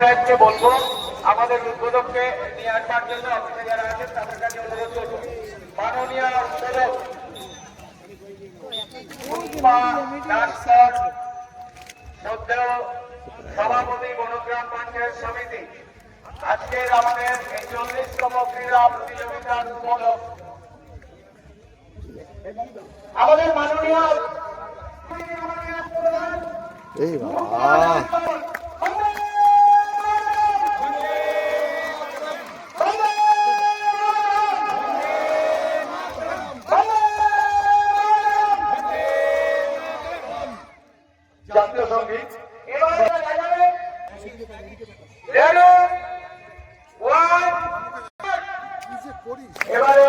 সাহেবকে বলব, আমাদের উদ্বোধককে নিয়ে আসবার জন্য অফিসে যারা আছেন তাদের কাছে অনুরোধ করব। মাননীয় উদ্বোধক, পুষ্পা সভাপতি বনগ্রাম পঞ্চায়েত সমিতি, আজকের আমাদের এই চল্লিশতম ক্রীড়া প্রতিযোগিতার উদ্বোধক। আমাদের মাননীয়, এই বাবা জাতীয় সংগীত এবারে বাজাবে রেডি ওয়ান এবারে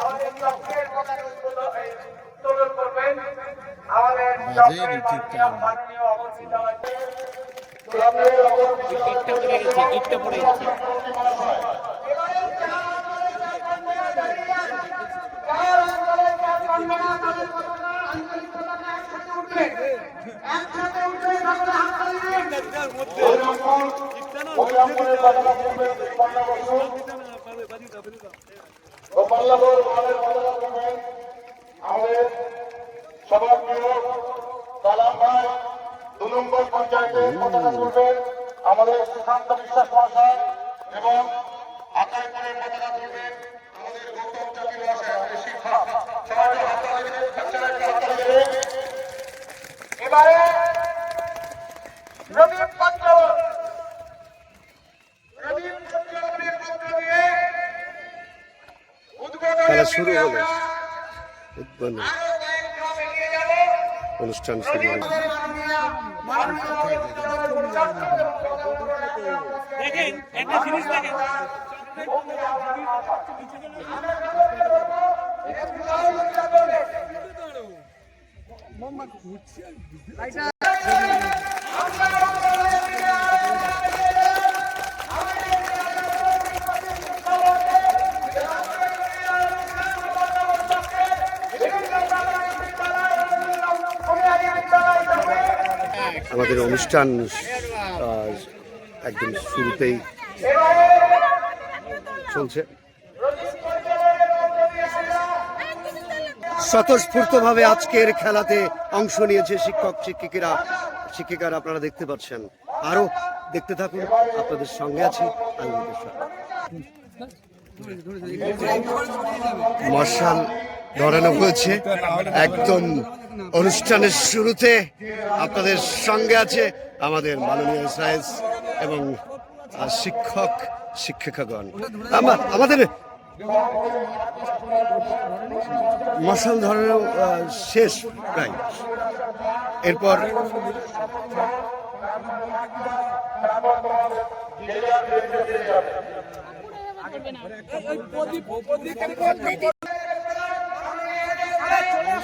আমাদের চক্রের পতাকা উত্তোলন এই উত্তোলন করবেন আমাদের চক্রের মাননীয় মাননীয় অবস্থিত আছে চক্রের অবস্থিত এবারে চার আন্দোলন চার কন্যা দাঁড়িয়ে আছে। চার আন্দোলন চার কন্যা তাদের পতাকা আঞ্চলিক পতাকা একসাথে উঠবে একসাথে উঠবে সকলে হাততালি দিন গোপাল্লাপুর পঞ্চায়েতের পতাকা তুলবেন আমাদের সুশান্ত বিশ্বাস মহাশয় এবং আকাইপুরের পতাকা তুলবেন আমাদের গৌতম চাকরি মহাশয় আমাদের শিক্ষক। সবাই হাততালি দিবেন বাচ্চারা হাততালি দেবেন এবারে প্রদীপ পাত্র। প্রদীপ চক্রবর্তীর পক্ষ দিয়ে উদ্বোধনের খেলা শুরু হলো। উদ্বোধন। অনুষ্ঠান শুরু হয়। দেখেন একটা জিনিস দেখেন। আমরা আমাদের অনুষ্ঠান একদম শুরুতেই চলছে। স্বতঃস্ফূর্তভাবে আজকের খেলাতে অংশ নিয়েছে শিক্ষক, শিক্ষিকারা। শিক্ষিকারা আপনারা দেখতে পাচ্ছেন। আরও দেখতে থাকুন। আপনাদের সঙ্গে আছি মুকেশ্বর। ধরানো হয়েছে। একদম অনুষ্ঠানের শুরুতে আপনাদের সঙ্গে আছে আমাদের মাননীয় সায়েন্স এবং শিক্ষক, শিক্ষিকাগণ। আমা- আমাদের মশাল ধরানো শেষ প্রায়। এরপর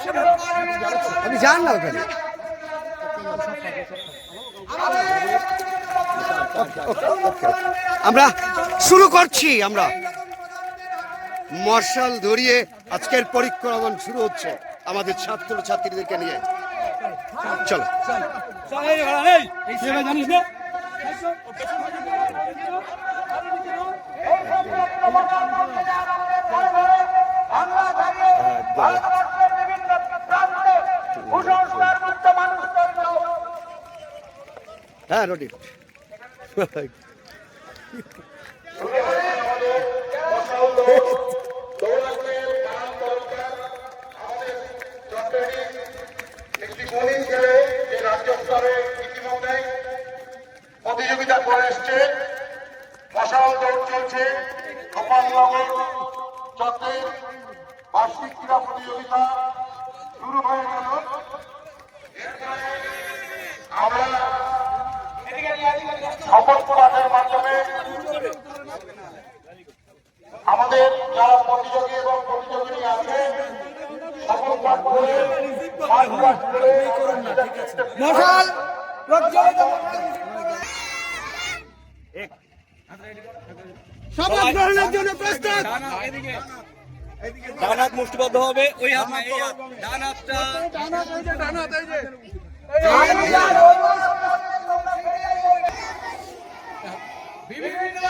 আপনি যান না ওখানে। আমরা শুরু করছি, আমরা। মশাল ধরিয়ে আজকের পরিক্রমণ শুরু হচ্ছে আমাদের ছাত্র ছাত্রীদেরকে নিয়ে। চলো। জানিস না দাঁড়িয়ে ভারতবর্ষের বিভিন্ন প্রান্তে কুসংস্কার মুক্ত মানুষ তৈরি হোক। হ্যাঁ স্তরে প্রতিযোগিতা করে এসছে। মশাল দৌড় চলছে। গোপালনগর চক্রের বার্ষিক ক্রীড়া প্রতিযোগিতা শুরু হয়ে গেল। আমরা শপথ মাধ্যমে আমাদের যারা প্রতিযোগী এবং প্রতিযোগিনী আছে গ্রহণের জন্য প্রস্তুত। ডান হাত মুষ্টিবদ্ধ হবে ওই হাত না এই হাত। ডান হাতটা বিভিন্ন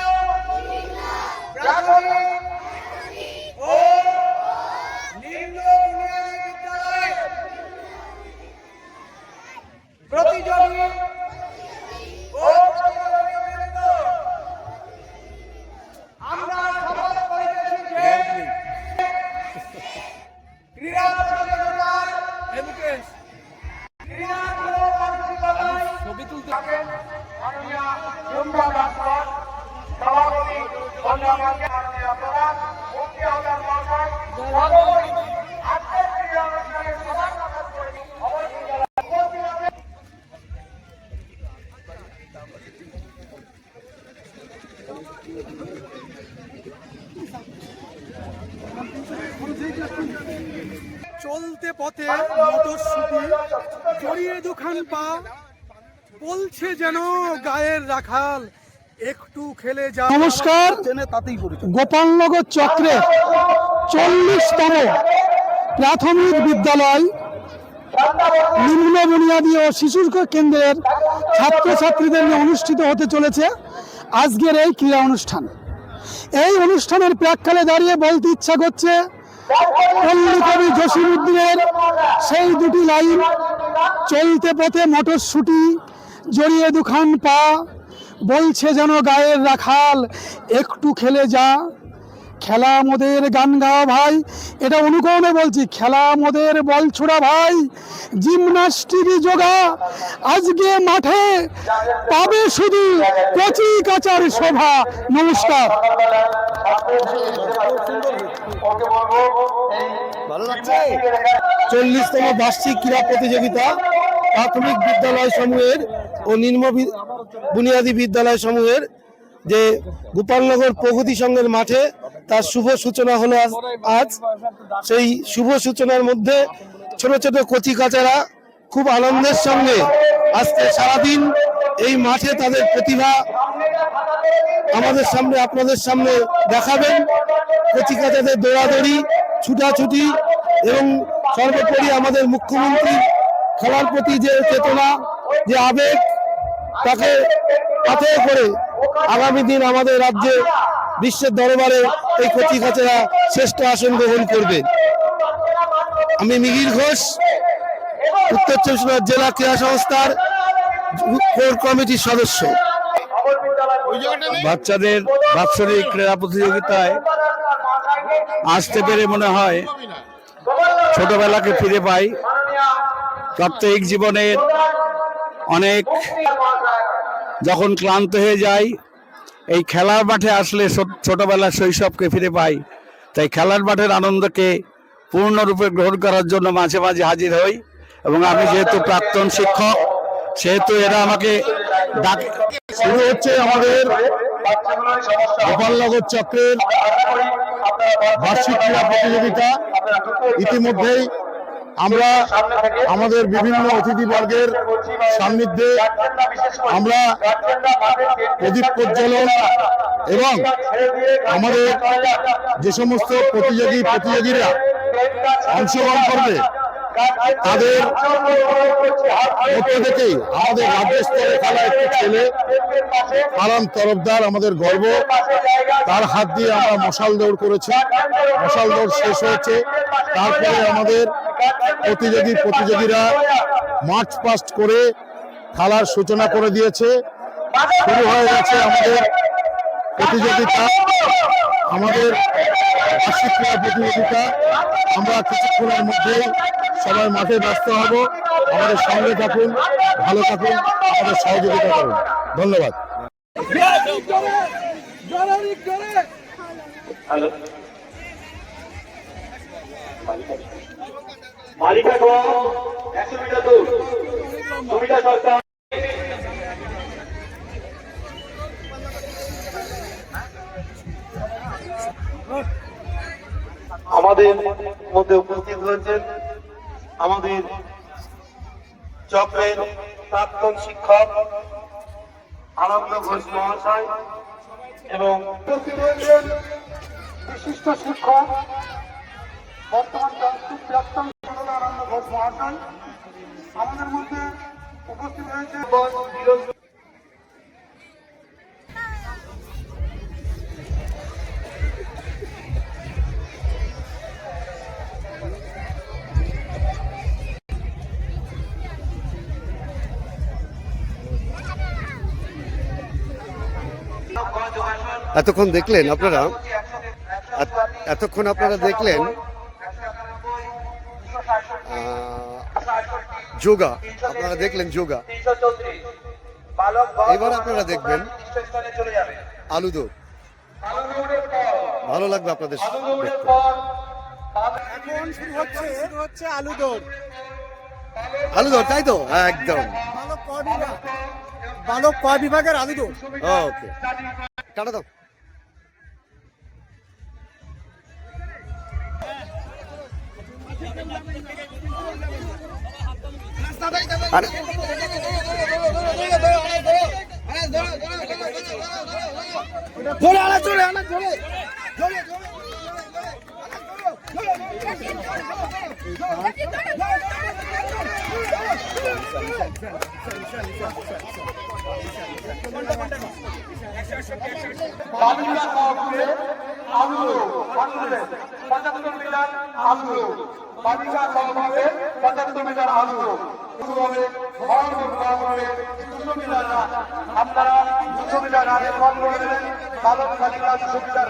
প্রাথমিক ও নিম্ন বুনিয়াদী বিদ্যালয়ে প্রতিযোগী ও চলতে পথে মটরশুটি জড়িয়ে দুখান পা বলছে যেন গায়ের রাখাল। নমস্কার। গোপালনগর চক্রে চল্লিশতম প্রাথমিক বিদ্যালয় নিম্ন বুনিয়াদী ও শিশু কেন্দ্রের ছাত্রছাত্রীদের নিয়ে অনুষ্ঠিত হতে চলেছে আজকের এই ক্রীড়া অনুষ্ঠান। এই অনুষ্ঠানের প্রাককালে দাঁড়িয়ে বলতে ইচ্ছা করছে পল্লী কবি জসিমুদ্দিনের সেই দুটি লাইন চলতে পথে মটরশুটি জড়িয়ে দুখান পা বলছে যেন গায়ের রাখাল, একটু খেলে যা। খেলা মোদের গান গাওয়া ভাই, এটা অনুকরণে বলছি, খেলা মোদের বল ছোড়া ভাই। জিমনাস্টিক যোগা, আজকে মাঠে পাবে শুধু কচি কাচার শোভা। নমস্কার। চল্লিশতম বার্ষিক ক্রীড়া প্রতিযোগিতা প্রাথমিক বিদ্যালয় সমূহের ও নিম্ন বুনিয়াদী বিদ্যালয় সমূহের যে গোপালনগর প্রগতি সংঘের মাঠে তার শুভ সূচনা হলো আজ। সেই শুভ সূচনার মধ্যে ছোট ছোট কচি কাচারা খুব আনন্দের সঙ্গে আজকে সারাদিন এই মাঠে তাদের প্রতিভা আমাদের সামনে, আপনাদের সামনে দেখাবেন। কচি কাচাদের দৌড়াদৌড়ি, ছুটাছুটি এবং সর্বোপরি আমাদের মুখ্যমন্ত্রী খেলার প্রতি যে চেতনা, যে আবেগ তাকে পাথে করে আগামী দিন আমাদের রাজ্যে, বিশ্বের দরবারে এই কচি কাচারা শ্রেষ্ঠ আসন গ্রহণ করবে। আমি মিহির ঘোষ, উত্তর চব্বিশ জেলা ক্রীড়া সংস্থার কোর কমিটির সদস্য। বাচ্চাদের বাৎসরিক ক্রীড়া প্রতিযোগিতায় আসতে পেরে মনে হয় ছোটবেলাকে ফিরে পাই। প্রাত্যহিক জীবনের অনেক যখন ক্লান্ত হয়ে যাই, এই খেলার মাঠে আসলে ছোটবেলার শৈশবকে ফিরে পাই। তাই খেলার মাঠের আনন্দকে পূর্ণরূপে গ্রহণ করার জন্য মাঝে মাঝে হাজির হই এবং আমি যেহেতু প্রাক্তন শিক্ষক, সেহেতু এরা আমাকে ডাক, শুরু হচ্ছে আমাদের গোপালনগর চক্রের বার্ষিক ক্রীড়া প্রতিযোগিতা। ইতিমধ্যেই আমরা আমাদের বিভিন্ন অতিথিবর্গের সান্নিধ্যে আমরা প্রদীপ প্রজ্বলন এবং আমাদের যে সমস্ত প্রতিযোগী প্রতিযোগীরা অংশগ্রহণ করবে। তাদের থেকেই আমাদের রাজ্য স্তরে খেলা একটি ছেলে আরাম তরফদার, আমাদের গর্ব। তার হাত দিয়ে আমরা মশাল দৌড় করেছি। মশাল দৌড় শেষ হয়েছে। তারপরে আমাদের প্রতিযোগী, প্রতিযোগীরা মার্চ পাস্ট করে খেলার সূচনা করে দিয়েছে। শুরু হয়ে গেছে আমাদের প্রতিযোগিতা। আমাদের প্রতিযোগিতা। আমরা কিছুক্ষণের মধ্যেই সবাই মাঠে ব্যস্ত হব। আমাদের সঙ্গে থাকুন, ভালো থাকুন, আমাদের সহযোগিতা করুন। ধন্যবাদ। আমাদের মধ্যে উপস্থিত হয়েছেন আমাদের চক্রের প্রাক্তন শিক্ষক আনন্দ ঘোষ মহাশয় এবং বিশিষ্ট শিক্ষক, বর্তমান প্রাক্তন আনন্দ ঘোষ মহাশয় আমাদের মধ্যে উপস্থিত হয়েছে এতক্ষণ দেখলেন আপনারা? এতক্ষণ আপনারা দেখলেন যোগা। আপনারা দেখলেন যোগা। এবার আপনারা দেখবেন আলুদো ভালো লাগবে আপনাদের এখন শুরু হচ্ছে শুরু হচ্ছে আলু দৌড়। আলুদো তাই তো? একদম। বালক ক বিভাগ। বালক ক বিভাগের আলু দৌড়। ওকে। টাটা দাও। ধরে আনা চলে আনা চলে বালিকা সহকারে আলুলো বাংলাদেশ, পঁচাত্তর মিটার আলুলো বালিকা সহকারে পঁচাত্তর মিটার আলুলো হবে দুশো মিটার রান। আপনারা দুশো মিটার রানে ফল করে দেবেন। বালক বালিকা দুশো মিটার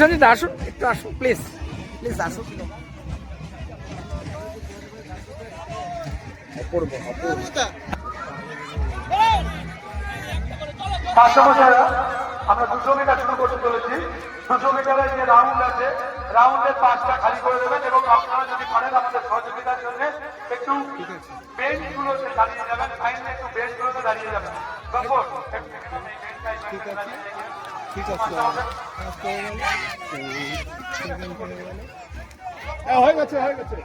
সঞ্জিত আসুন একটু আসুন প্লিজ প্লিজ আসুন। আমরা দুশো মিটার শুরু করতে চলেছি। দুশো মিটারের যে রাউন্ড আছে রাউন্ডের পাঁচটা খালি করে দেবেন এবং আপনারা যদি পারেন আমাদের সহযোগিতার জন্য একটু বেঞ্চ গুলোতে দাঁড়িয়ে যাবেন। ফাইনালি একটু বেঞ্চ গুলোতে দাঁড়িয়ে যাবেন। গফর, একটু এখানে এই বেঞ্চটায় ঠিক আছে হয়ে গেছে হয়ে গেছে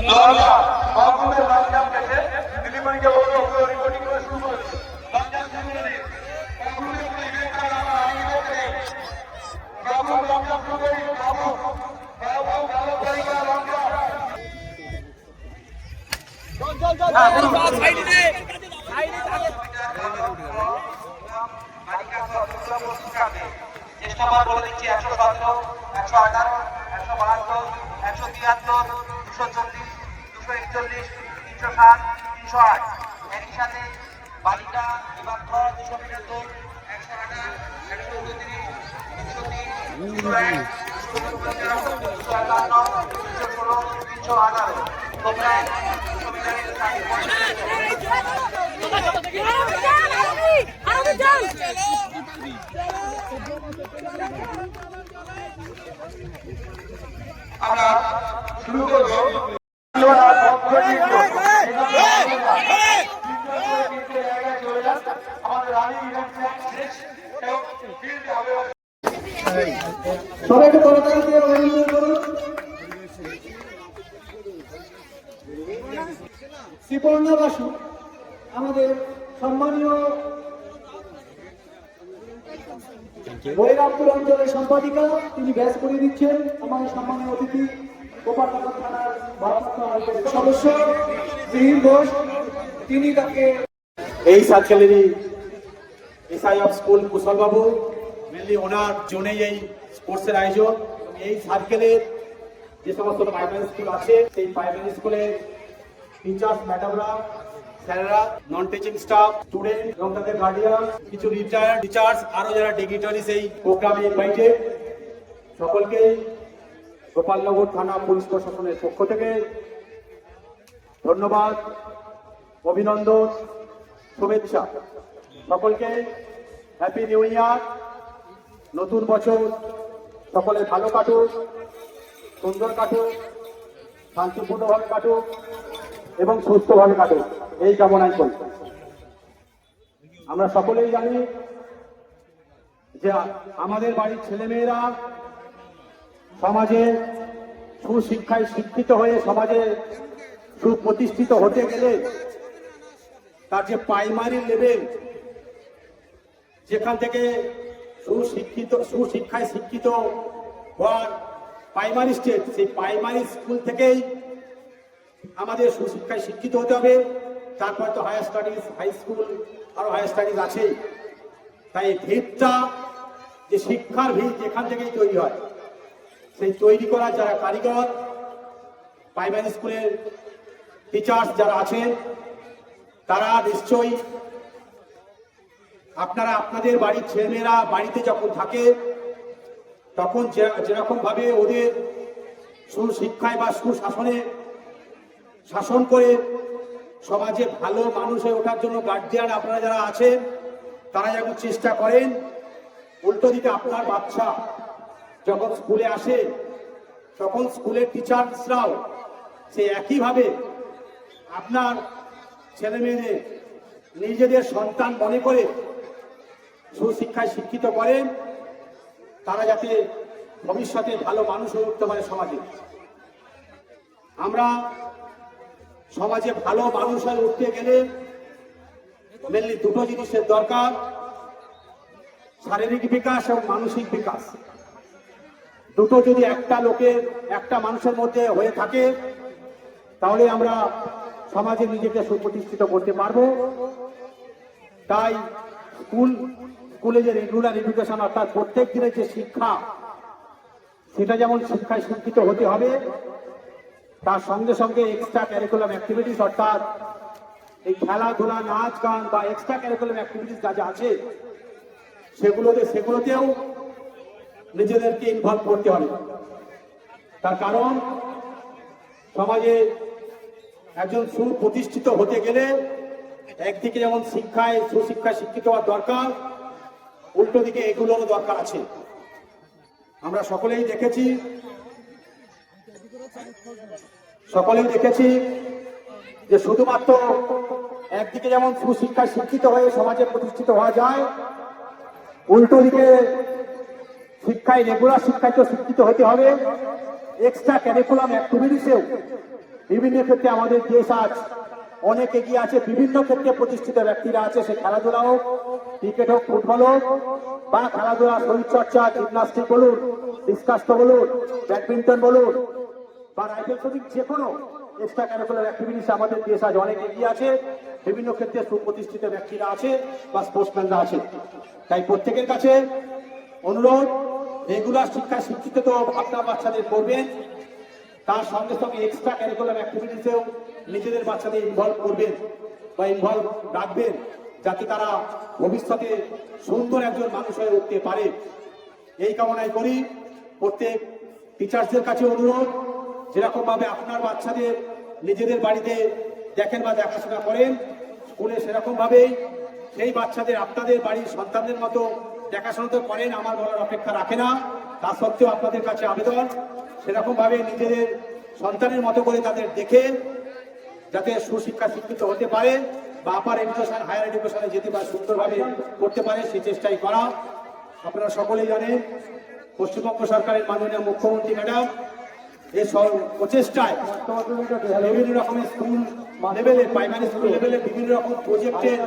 সভাপতি লঞ্জাম গেছে দিদিমণিকে বলব ওগুলো রেকর্ডিং করে শুরু করে দিন। লঞ্জাম শুরু করে দিন। ওগুলো করে ইভেন্ট করা আমরা আগে করে দিন। বাবু লঞ্জাম শুরু করে দিন, বাবু। বাবু, বাবু, গাড়িটা লঞ্জাম। চেষ্টাবার বলে দিচ্ছি একশো সতেরো একশো আঠারো একশো বাহাত্তর একশো তিয়াত্তর দুশো চল্লিশ দুশো একচল্লিশ তিনশো সাত তিনশো আট একই সাথে বালিকা বিভাগ ঘর দুশো দৌড়, একশো আঠাশ, একশো উনত্রিশ, দুশো আমরা শুরু করব। দিয়ে অভিনন্দন করুন শ্রীপর্ণা বাসু আমাদের সম্মানীয় বৈরামপুর অঞ্চলের সম্পাদিকা, তিনি ব্যাস করে দিচ্ছেন। আমাদের সম্মানীয় অতিথি, গোপালনগর থানার সদস্য ঘোষ, তিনি তাকে এই সার্কেলেরই এসআই অফ স্কুল কুশলবাবু মেনলি ওনার জন্যই এই স্পোর্টসের আয়োজন। এই সার্কেলের যে সমস্ত প্রাইমারি স্কুল আছে, সেই প্রাইমারি স্কুলের টিচার্স ম্যাডামরা স্যারেরা নন টিচিং স্টাফ স্টুডেন্ট এবং তাদের গার্ডিয়ান কিছু রিটায়ার্ড টিচার্স আরও যারা ডিগনিটারিজ এই প্রোগ্রামে ইনভাইটেড সকলকেই গোপালনগর থানা পুলিশ প্রশাসনের পক্ষ থেকে ধন্যবাদ, অভিনন্দন, শুভেচ্ছা। সকলকে হ্যাপি নিউ ইয়ার নতুন বছর সকলে ভালো কাটুক, সুন্দর কাটুক, শান্তিপূর্ণভাবে কাটুক এবং সুস্থভাবে কাটুক। এই কামনাই করি। আমরা সকলেই জানি যে আমাদের বাড়ির ছেলেমেয়েরা সমাজে সুশিক্ষায় শিক্ষিত হয়ে সমাজে সুপ্রতিষ্ঠিত হতে গেলে তার যে প্রাইমারি লেভেল যেখান থেকে সুশিক্ষিত, সুশিক্ষায় শিক্ষিত হওয়ার প্রাইমারি স্টেট সেই প্রাইমারি স্কুল থেকেই আমাদের সুশিক্ষায় শিক্ষিত হতে হবে। তারপর তো হায়ার স্টাডিজ হাই স্কুল আরও হায়ার স্টাডিজ আছেই। তাই ভিতটা, যে শিক্ষার ভিত যেখান থেকেই তৈরি হয় সেই তৈরি করা যারা কারিগর প্রাইমারি স্কুলের টিচার্স যারা আছেন, তারা নিশ্চয়ই আপনারা আপনাদের বাড়ির ছেলেমেয়েরা বাড়িতে যখন থাকে, তখন যে- যেরকম ভাবে ওদের সুশিক্ষায় বা সুশাসনে শাসন করে সমাজে ভালো মানুষ হয়ে ওঠার জন্য গার্জিয়ান আপনারা যারা আছেন, তারা যখন চেষ্টা করেন, উল্টো দিকে আপনার বাচ্চা যখন স্কুলে আসে, তখন স্কুলের টিচার্সরাও সে একইভাবে আপনার ছেলে মেয়েদের নিজেদের সন্তান মনে করে সুশিক্ষায় শিক্ষিত করেন তারা যাতে ভবিষ্যতে ভালো মানুষ হয়ে উঠতে পারে সমাজে। আমরা সমাজে ভালো মানুষ হয়ে উঠতে গেলে মেনলি দুটো জিনিসের দরকার, শারীরিক বিকাশ এবং মানসিক বিকাশ। দুটো যদি একটা লোকের, একটা মানুষের মধ্যে হয়ে থাকে, তাহলে আমরা সমাজে নিজেকে সুপ্রতিষ্ঠিত করতে পারব। তাই স্কুল, স্কুলে যে রেগুলার এডুকেশন অর্থাৎ প্রত্যেক দিনের যে শিক্ষা, সেটা যেমন শিক্ষায় শিক্ষিত হতে হবে, তার সঙ্গে সঙ্গে এক্সট্রা ক্যারিকুলাম অ্যাক্টিভিটিস অর্থাৎ এই খেলাধুলা, নাচ, গান বা এক্সট্রা ক্যারিকুলাম অ্যাক্টিভিটিস যা যা আছে, সেগুলোতে, সেগুলোতেও নিজেদেরকে ইনভলভ করতে হবে। তার কারণ, সমাজে একজন সুপ্রতিষ্ঠিত হতে গেলে একদিকে যেমন শিক্ষায়, সুশিক্ষায় শিক্ষিত হওয়ার দরকার, উল্টো দিকে এগুলোরও দরকার আছে। আমরা সকলেই দেখেছি সকলেই দেখেছি যে শুধুমাত্র একদিকে যেমন সুশিক্ষায় শিক্ষিত হয়ে সমাজে প্রতিষ্ঠিত হওয়া যায়, উল্টো দিকে শিক্ষায় রেগুলার শিক্ষায় তো শিক্ষিত হতে হবে। এক্সট্রা ক্যারিকুলাম অ্যাক্টিভিটিসেও বিভিন্ন ক্ষেত্রে আমাদের দেশ আজ অনেক এগিয়ে আছে। বিভিন্ন ক্ষেত্রে প্রতিষ্ঠিত ব্যক্তিরা আছে, সে খেলাধুলা হোক ক্রিকেট হোক ফুটবল হোক, বা খেলাধুলা, শরীরচর্চা জিমনাস্টিক বলুন ডিসকাস বলুন ব্যাডমিন্টন বলুন, বা রাইফেল শুটিং যে কোনো এক্সট্রা ক্যারিকুলার অ্যাক্টিভিটিস আমাদের দেশ আজ অনেক এগিয়ে আছে। বিভিন্ন ক্ষেত্রে সুপ্রতিষ্ঠিত ব্যক্তিরা আছে বা স্পোর্টসম্যানরা আছে। তাই প্রত্যেকের কাছে অনুরোধ রেগুলার শিক্ষা শিক্ষিত তো আপনার বাচ্চাদের করবেন তার সঙ্গে সঙ্গে এক্সট্রা ক্যারিকুলার অ্যাক্টিভিটিসেও নিজেদের বাচ্চাদের ইনভলভ করবেন বা ইনভলভ রাখবেন, যাতে তারা ভবিষ্যতে সুন্দর একজন মানুষ হয়ে উঠতে পারে। এই কামনাই করি প্রত্যেক টিচার্সদের কাছে অনুরোধ, যেরকমভাবে আপনার বাচ্চাদের নিজেদের বাড়িতে দেখেন বা দেখাশোনা করেন, স্কুলে সেরকমভাবেই সেই বাচ্চাদের, আপনাদের বাড়ির সন্তানদের মতো দেখাশোনা তো করেন, আমার বলার অপেক্ষা রাখে না। তা সত্ত্বেও আপনাদের কাছে আবেদন। সেরকমভাবে নিজেদের সন্তানের মতো করে তাদের দেখে, যাতে সুশিক্ষা শিক্ষিত হতে পারে বা আপার এডুকেশন হায়ার এডুকেশনে যেতে পারে, সুন্দরভাবে করতে পারে, সেই চেষ্টাই করা। আপনারা সকলেই জানেন, পশ্চিমবঙ্গ সরকারের মাননীয় মুখ্যমন্ত্রী ম্যাডাম এই প্রচেষ্টায় বিভিন্ন রকমের স্কুল লেভেলে প্রাইমারি স্কুল লেভেলে বিভিন্ন রকম প্রজেক্টের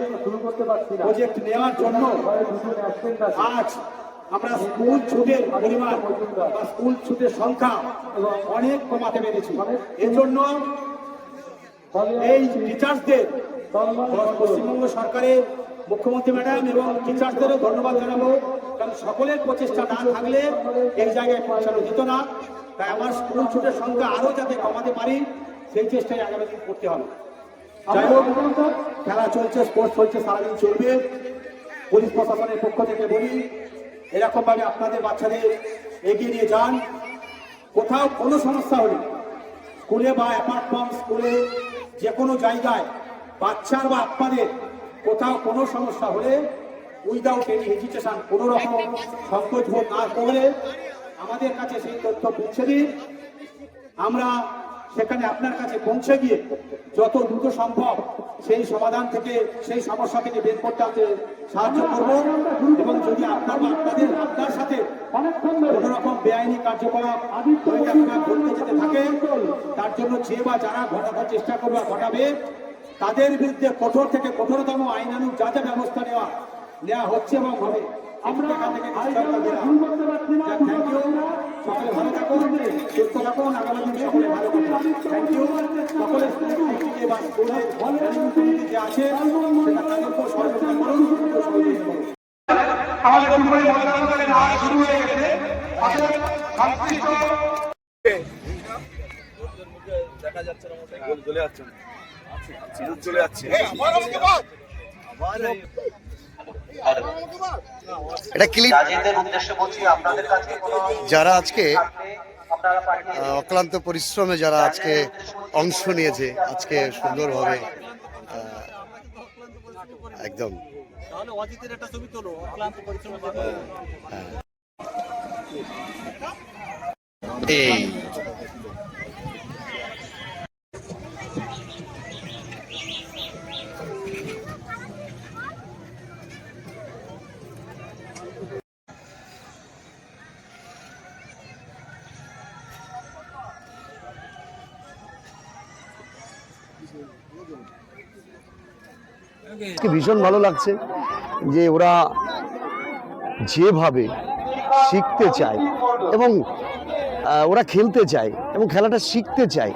প্রজেক্ট নেওয়ার জন্য আজ আমরা স্কুল ছুটের পরিমাণ বা স্কুল ছুটের সংখ্যা অনেক কমাতে পেরেছি। এজন্য এই টিচার্সদের পশ্চিমবঙ্গ সরকারের মুখ্যমন্ত্রী ম্যাডাম এবং টিচার্সদেরও ধন্যবাদ জানাব। কারণ সকলের প্রচেষ্টা না থাকলে এই জায়গায় পৌঁছানো যেত না। তাই আমার স্কুল ছুটের সংখ্যা আরও যাতে কমাতে পারি, সেই চেষ্টাই আগামী দিন করতে হবে। যাই হোক, খেলা চলছে স্পোর্টস চলছে, সারাদিন চলবে। পুলিশ প্রশাসনের পক্ষ থেকে বলি এরকম ভাবে আপনাদের বাচ্চাদের এগিয়ে নিয়ে যান। কোথাও কোনো সমস্যা হলে স্কুলে বা অ্যাপার্টমেন্ট স্কুলে যে কোনো জায়গায় বাচ্চার বা আপনাদের কোথাও কোনো সমস্যা হলে উইদাউট এনি হেজিটেশন কোনো রকম সংকোচ বোধ না করে আমাদের কাছে সেই তথ্য পৌঁছে দিন। আমরা সেখানে আপনার কাছে পৌঁছে গিয়ে যত দ্রুত সম্ভব সেই সমাধান থেকে, সেই সমস্যা থেকে বের করতে আমাদের সাহায্য করব। এবং যদি আপনার বা আপনাদের আপনার সাথে কোন রকম বেআইনি কার্যকলাপ করতে যেতে থাকে, তার জন্য যে বা যারা ঘটাবার চেষ্টা করবে ঘটাবে, তাদের বিরুদ্ধে কঠোর থেকে কঠোরতম আইনানুগ যা যা ব্যবস্থা নেওয়া নেওয়া হচ্ছে এবং হবে। আমরা সকলে ভালো থাকুন সুস্থ থাকুন আগামী দিন সকলে ভালো থাকুন। থ্যাংক ইউ সকলে যে আছে আমাদের ফুটবলের নাচ শুরু হয়ে গেছে। আমাদের সংশ্লিষ্ট এটা ক্লিপ গাজীদের উদ্দেশ্যে বলছি আপনাদের কাছে কোনো যারা আজকে অক্লান্ত পরিশ্রমে যারা আজকে অংশ নিয়েছে আজকে সুন্দরভাবে একদম। এই ভীষণ ভালো লাগছে যে ওরা যেভাবে শিখতে চায় এবং ওরা খেলতে চায় এবং খেলাটা শিখতে চায়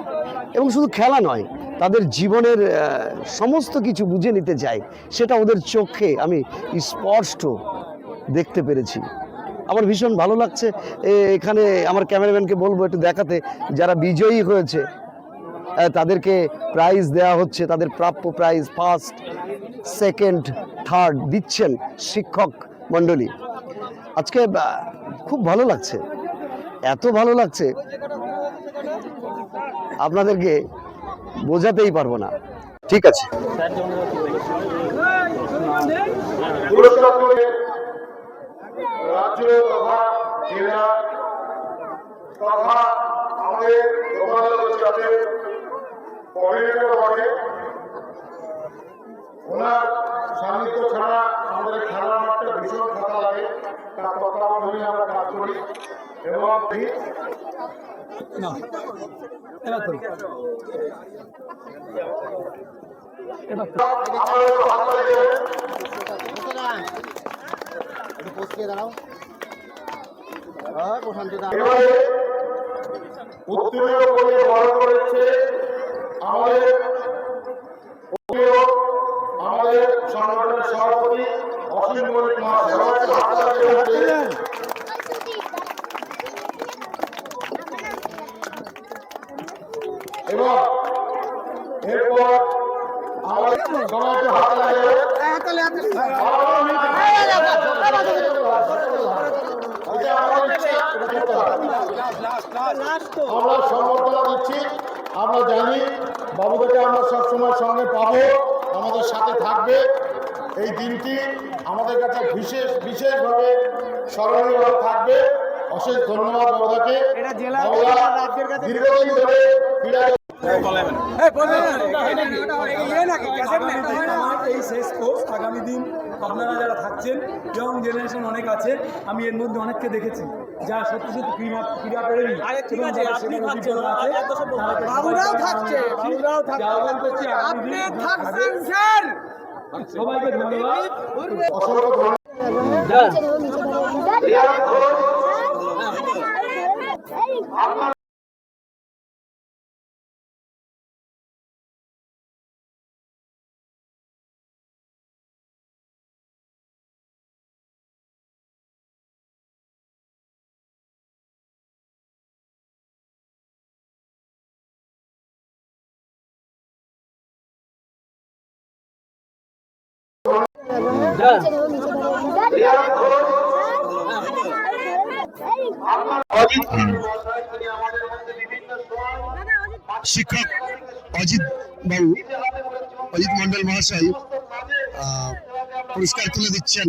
এবং শুধু খেলা নয়, তাদের জীবনের সমস্ত কিছু বুঝে নিতে চায়, সেটা ওদের চোখে আমি স্পষ্ট দেখতে পেরেছি। আমার ভীষণ ভালো লাগছে। এখানে আমার ক্যামেরাম্যানকে বলব একটু দেখাতে, যারা বিজয়ী হয়েছে তাদেরকে প্রাইজ দেওয়া হচ্ছে, তাদের প্রাপ্য প্রাইজ ফার্স্ট সেকেন্ড, থার্ড দিচ্ছেন শিক্ষক মণ্ডলী। আজকে খুব ভালো লাগছে। এত ভালো লাগছে, আপনাদেরকে বোঝাতেই পারব না। ঠিক আছে। আমাদের ওনার সান্নিধ্য ছাড়া আমাদের খেলার মাঠটা ভীষণ ফাঁকা লাগে। তার তত্ত্বাবধানে আমরা কাজ করি। এবং আমাদের উত্তীর্ণ করে বরণ করেছে আমাদের সংগঠনের সভাপতি অসীম মল্লিক। এবং এরপর। আমরা দিচ্ছি আমরা জানি বাবুদেরকে আমরা সবসময় সঙ্গে পাবো আমাদের সাথে থাকবে। এই দিনটি আমাদের কাছে বিশেষ বিশেষভাবে স্মরণীয় থাকবে। অশেষ ধন্যবাদ দীর্ঘদিন ধরে ক্রীড়া এই শেষ কোর্স আগামী দিন আপনারা যারা থাকছেন ইয়ং জেনারেশন অনেক আছে আমি এর মধ্যে অনেককে দেখেছি যা সত্যি সত্যি ক্রীড়া ক্রীড়া প্রেমী সবাইকে আমরা শিক্ষক অজিত বাবু অজিত মন্ডল মহাশয় পুরস্কার তুলে দিচ্ছেন।